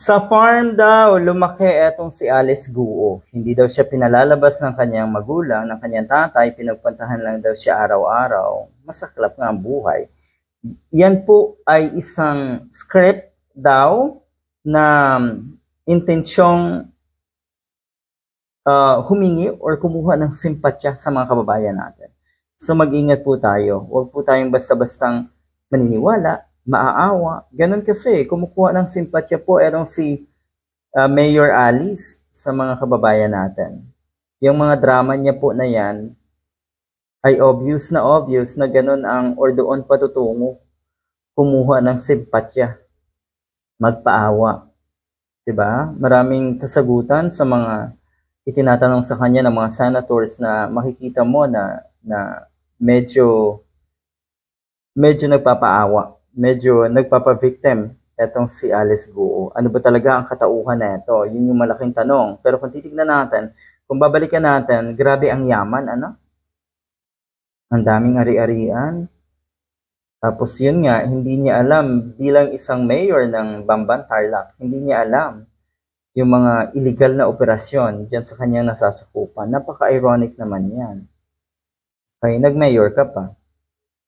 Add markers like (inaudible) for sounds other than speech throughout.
Sa farm daw, lumaki etong si Alice Guo. Hindi daw siya pinalalabas ng kanyang magulang, ng kanyang tatay, pinagpuntahan lang daw siya araw-araw. Masaklap nga ang buhay. Yan po ay isang script daw na intensyong uh, humingi or kumuha ng simpatya sa mga kababayan natin. So mag-ingat po tayo. Huwag po tayong basta-bastang maniniwala, maaawa. Ganun kasi, kumukuha ng simpatya po erong si uh, Mayor Alice sa mga kababayan natin. Yung mga drama niya po na yan ay obvious na obvious na ganun ang or doon patutungo. Kumuha ng simpatya. Magpaawa. 'Di ba? Maraming kasagutan sa mga itinatanong sa kanya ng mga senators na makikita mo na na medyo medyo nagpapaawa, medyo nagpapa-victim etong si Alice Guo. Ano ba talaga ang katauhan na ito? Yun yung malaking tanong. Pero kung titignan natin, kung babalikan natin, grabe ang yaman, ano? Ang daming ari-arian. Tapos yun nga, hindi niya alam bilang isang mayor ng Bamban Tarlac, hindi niya alam yung mga illegal na operasyon dyan sa kanyang nasasakupan. Napaka-ironic naman yan. Okay, nag-mayor ka pa.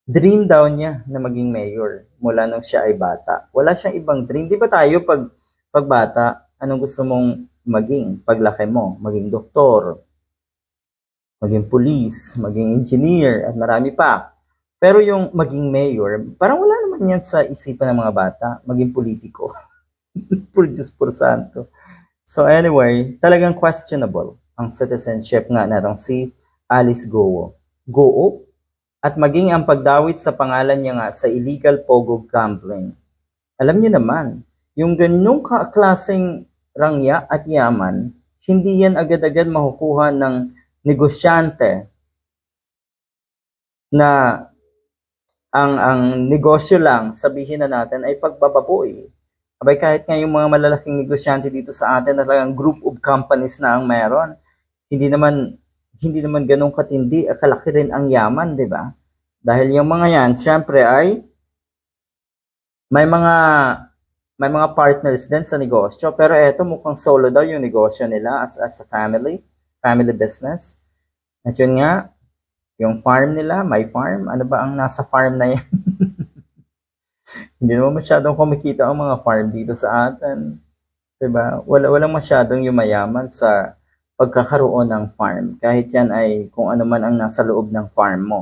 Dream daw niya na maging mayor mula nung siya ay bata. Wala siyang ibang dream. Di ba tayo pag, pag bata, anong gusto mong maging paglaki mo? Maging doktor, maging police, maging engineer, at marami pa. Pero yung maging mayor, parang wala naman yan sa isipan ng mga bata, maging politiko. (laughs) por Diyos, por santo. So anyway, talagang questionable ang citizenship nga natong si Alice Goo. Goo at maging ang pagdawit sa pangalan niya nga sa illegal pogo gambling. Alam niyo naman, yung ganyong ka- klaseng rangya at yaman, hindi yan agad-agad makukuha ng negosyante na ang ang negosyo lang sabihin na natin ay pagbababoy. Abay kahit nga yung mga malalaking negosyante dito sa atin na talagang group of companies na ang meron, hindi naman hindi naman ganun katindi, eh, kalaki rin ang yaman, di ba? Dahil yung mga yan, syempre ay may mga may mga partners din sa negosyo, pero eto mukhang solo daw yung negosyo nila as, as a family, family business. At yun nga, yung farm nila, may farm, ano ba ang nasa farm na yan? (laughs) Hindi naman masyadong kumikita ang mga farm dito sa atin. 'Di ba? Wala walang masyadong yumayaman sa pagkakaroon ng farm. Kahit yan ay kung ano man ang nasa loob ng farm mo.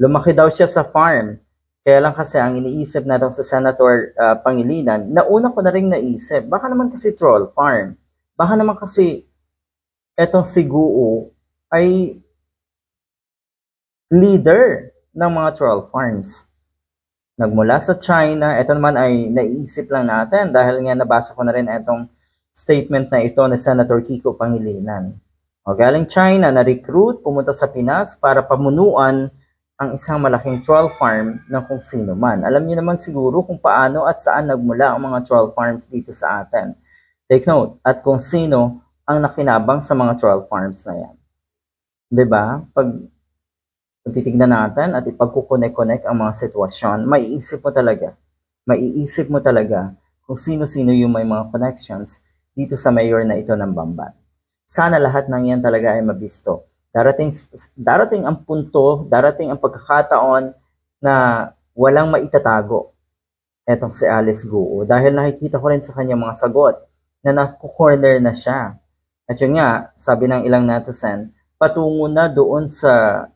Lumaki daw siya sa farm. Kaya lang kasi ang iniisip na daw sa Senator uh, Pangilinan, nauna ko na rin naisip, baka naman kasi troll farm. Baka naman kasi etong si Guo ay leader ng mga troll farms nagmula sa China. Ito naman ay naiisip lang natin dahil nga nabasa ko na rin itong statement na ito ni Senator Kiko Pangilinan. O, galing China, na-recruit, pumunta sa Pinas para pamunuan ang isang malaking troll farm ng kung sino man. Alam niyo naman siguro kung paano at saan nagmula ang mga troll farms dito sa atin. Take note, at kung sino ang nakinabang sa mga troll farms na yan. ba? Pag kung titignan natin at ipagkukonek-connect ang mga sitwasyon, maiisip mo talaga, maiisip mo talaga kung sino-sino yung may mga connections dito sa mayor na ito ng Bamban. Sana lahat ng yan talaga ay mabisto. Darating, darating ang punto, darating ang pagkakataon na walang maitatago etong si Alice Guo dahil nakikita ko rin sa kanya mga sagot na naku-corner na siya. At yun nga, sabi ng ilang netizen, patungo na doon sa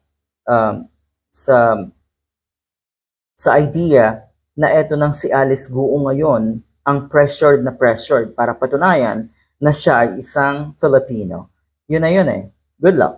um, sa sa idea na eto nang si Alice Guo ngayon ang pressured na pressured para patunayan na siya ay isang Filipino. Yun na yun eh. Good luck.